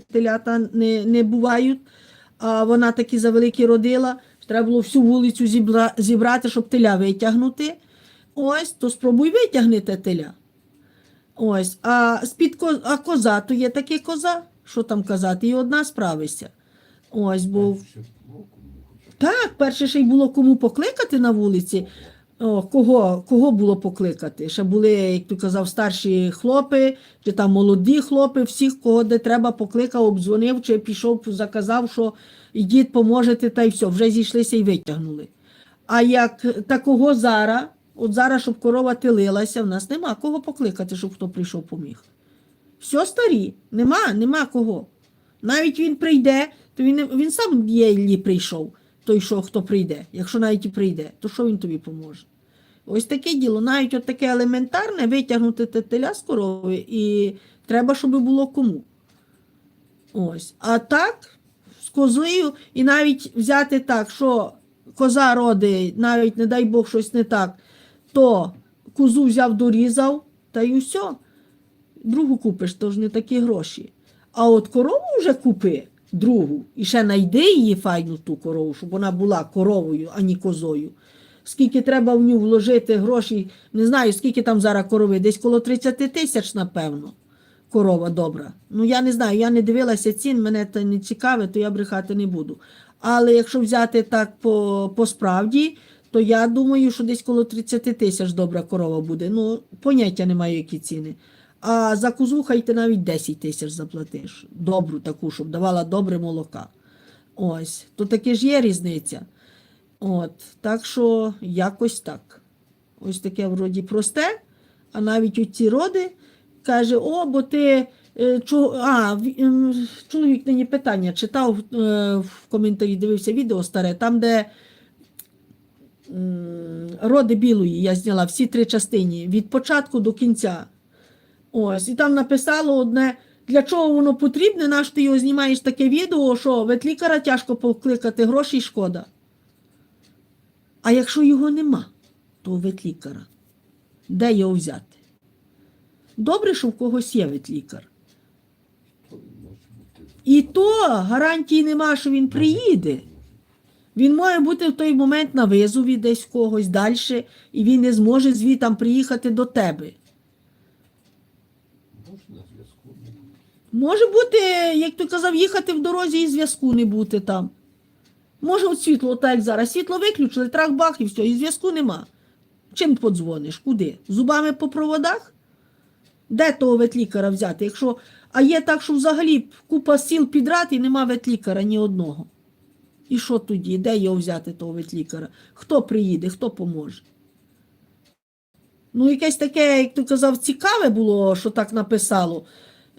телята не, не бувають, а вона таки за великі родила. Треба було всю вулицю зібра, зібрати, щоб теля витягнути. Ось, то спробуй витягнути теля. Ось, а з-під ко- а коза, то є таке коза. Що там казати? І одна справишся. Ось, бо так, перше ще й було кому покликати на вулиці. О, кого, кого було покликати? Ще були, як ти казав, старші хлопи, чи там молоді хлопи, всіх, кого де треба, покликав, обдзвонив, чи пішов, заказав, що ідіть, поможете, та й все, вже зійшлися і витягнули. А як такого зараз, от зараз, щоб корова тилилася, в нас нема кого покликати, щоб хто прийшов поміг. Все старі, нема, нема кого. Навіть він прийде, то він, він сам єлі прийшов, той, що хто прийде. Якщо навіть і прийде, то що він тобі поможе? Ось таке діло, навіть от таке елементарне витягнути те теля з корови, і треба, щоб було кому. Ось. А так, з козою, і навіть взяти так, що коза родить, навіть, не дай Бог, щось не так, то козу взяв, дорізав, та й усе. Другу купиш, то ж не такі гроші. А от корову вже купи, другу, і ще найди її файну ту корову, щоб вона була коровою, а не козою. Скільки треба в нього вложити грошей, не знаю, скільки там зараз корови, десь коло 30 тисяч, напевно. Корова добра. Ну я не знаю, я не дивилася цін, мене це не цікаве, то я брехати не буду. Але якщо взяти так по, по справді, то я думаю, що десь коло 30 тисяч добра корова буде. Ну, поняття немає, які ціни. А за козу хай ти навіть 10 тисяч заплатиш. Добру таку, щоб давала добре молока. Ось, то таки ж є різниця. От, так що якось так. Ось таке вроді просте, а навіть оці роди каже: о, бо ти. е, А, чоловік мені питання читав е, в коментарі, дивився відео старе, там, де роди білої я зняла всі три частини від початку до кінця. Ось, і там написало одне, для чого воно потрібне, наш ти його знімаєш таке відео, що ветлікаря тяжко покликати, грошей шкода. А якщо його нема, то ветлікаря. Де його взяти? Добре, що в когось є ветлікар. І то гарантії нема, що він приїде. Він має бути в той момент на визові десь в когось далі, і він не зможе звітам приїхати до тебе. Можна зв'язку? Може бути, як ти казав, їхати в дорозі і зв'язку не бути там. Може, от світло, так як зараз. Світло виключили, трах-бах і все, і зв'язку нема. Чим подзвониш? Куди? Зубами по проводах? Де того ветлікаря взяти? Якщо... А є так, що взагалі купа сіл підряд і нема ветлікаря ні одного. І що тоді? Де його взяти, того ветлікаря? Хто приїде, хто поможе? Ну, якесь таке, як ти казав, цікаве було, що так написало.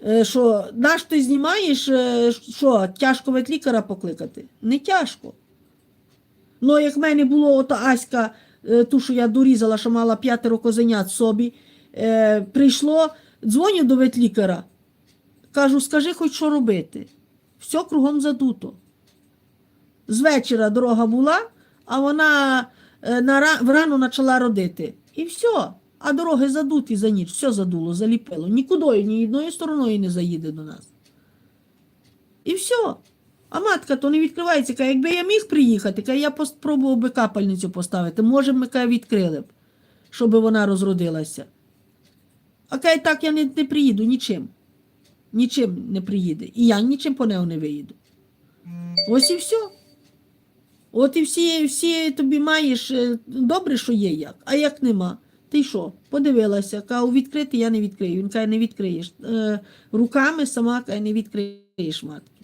Е, Що наш ти знімаєш, е, що тяжко ветлікаря покликати? Не тяжко. Ну, як в мене було ота Аська, е, ту, що я дорізала, що мала п'ятеро козенят собі, е, прийшло, дзвоню до ветлікаря, кажу, скажи хоч що робити. Все кругом задуто. З вечора дорога була, а вона е, на врано почала родити. І все. А дороги задуті за ніч, все задуло, заліпило. Нікуди ні одною стороною не заїде до нас. І все. А матка то не відкривається. Каже, якби я міг приїхати, каже, я спробував би капельницю поставити. Може, ми каже, відкрили б, щоб вона розродилася. А каже, так я не, не приїду нічим. Нічим не приїде. І я нічим по нею не виїду. Ось і все. От і всі, всі тобі маєш е, добре, що є як, а як нема. Ти що? Подивилася, кажу, відкрити я не відкрию. Він каже, не відкриєш. Е, руками сама каже, не відкриєш матки.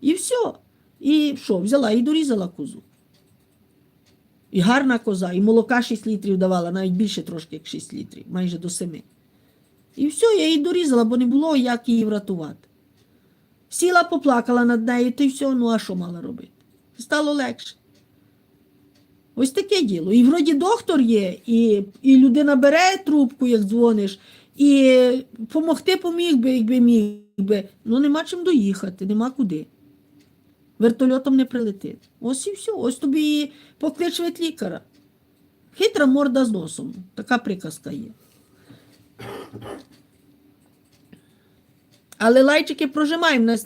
І все. І що, взяла і дорізала козу. І гарна коза, і молока 6 літрів давала, навіть більше трошки, як 6 літрів, майже до 7. І все, я її дорізала, бо не було як її врятувати. Сіла, поплакала над нею, й все, ну а що мала робити? Стало легше. Ось таке діло. І вроді доктор є, і, і людина бере трубку, як дзвониш, і помогти поміг би, якби міг би. Ну нема чим доїхати, нема куди. Вертольотом не прилетить. Ось і все. Ось тобі поклич ветлікаря. Хитра морда з носом. Така приказка є. Але лайчики прожимаємо.